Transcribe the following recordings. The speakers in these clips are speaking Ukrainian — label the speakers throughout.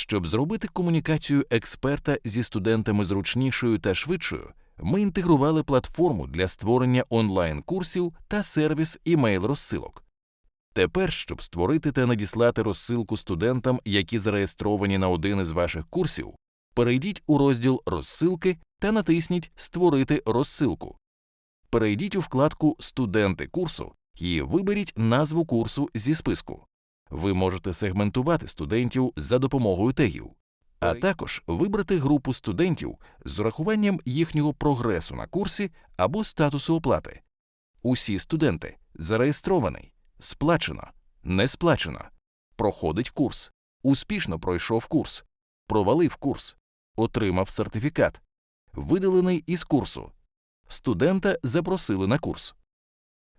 Speaker 1: Щоб зробити комунікацію експерта зі студентами зручнішою та швидшою, ми інтегрували платформу для створення онлайн-курсів та сервіс імейл-розсилок. Тепер, щоб створити та надіслати розсилку студентам, які зареєстровані на один із ваших курсів, перейдіть у розділ Розсилки та натисніть Створити розсилку. Перейдіть у вкладку Студенти курсу і виберіть назву курсу зі списку. Ви можете сегментувати студентів за допомогою тегів, а також вибрати групу студентів з урахуванням їхнього прогресу на курсі або статусу оплати. Усі студенти зареєстрований, сплачено, не сплачено, проходить курс, успішно пройшов курс, провалив курс, отримав сертифікат, видалений із курсу. Студента запросили на курс.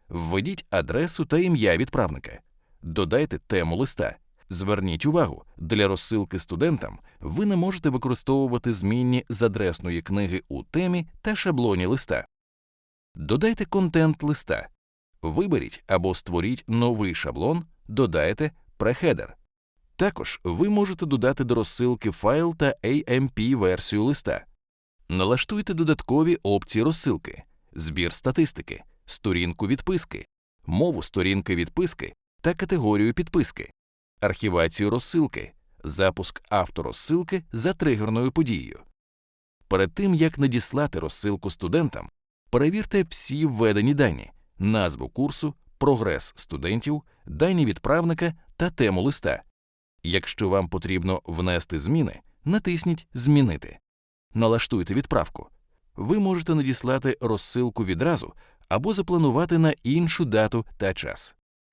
Speaker 1: Введіть адресу та ім'я відправника. Додайте тему листа. Зверніть увагу, для розсилки студентам ви не можете використовувати змінні з адресної книги у темі та шаблоні листа. Додайте контент листа. Виберіть або створіть новий шаблон, додайте прехедер. Також ви можете додати до розсилки файл та AMP-версію листа. Налаштуйте додаткові опції розсилки, збір статистики, сторінку відписки, мову сторінки відписки та категорію підписки, архівацію розсилки, запуск авторозсилки за тригерною подією. Перед тим як надіслати розсилку студентам, перевірте всі введені дані, назву курсу, прогрес студентів, дані відправника та тему листа. Якщо вам потрібно внести зміни, натисніть Змінити. Налаштуйте відправку. Ви можете надіслати розсилку відразу або запланувати на іншу дату та час.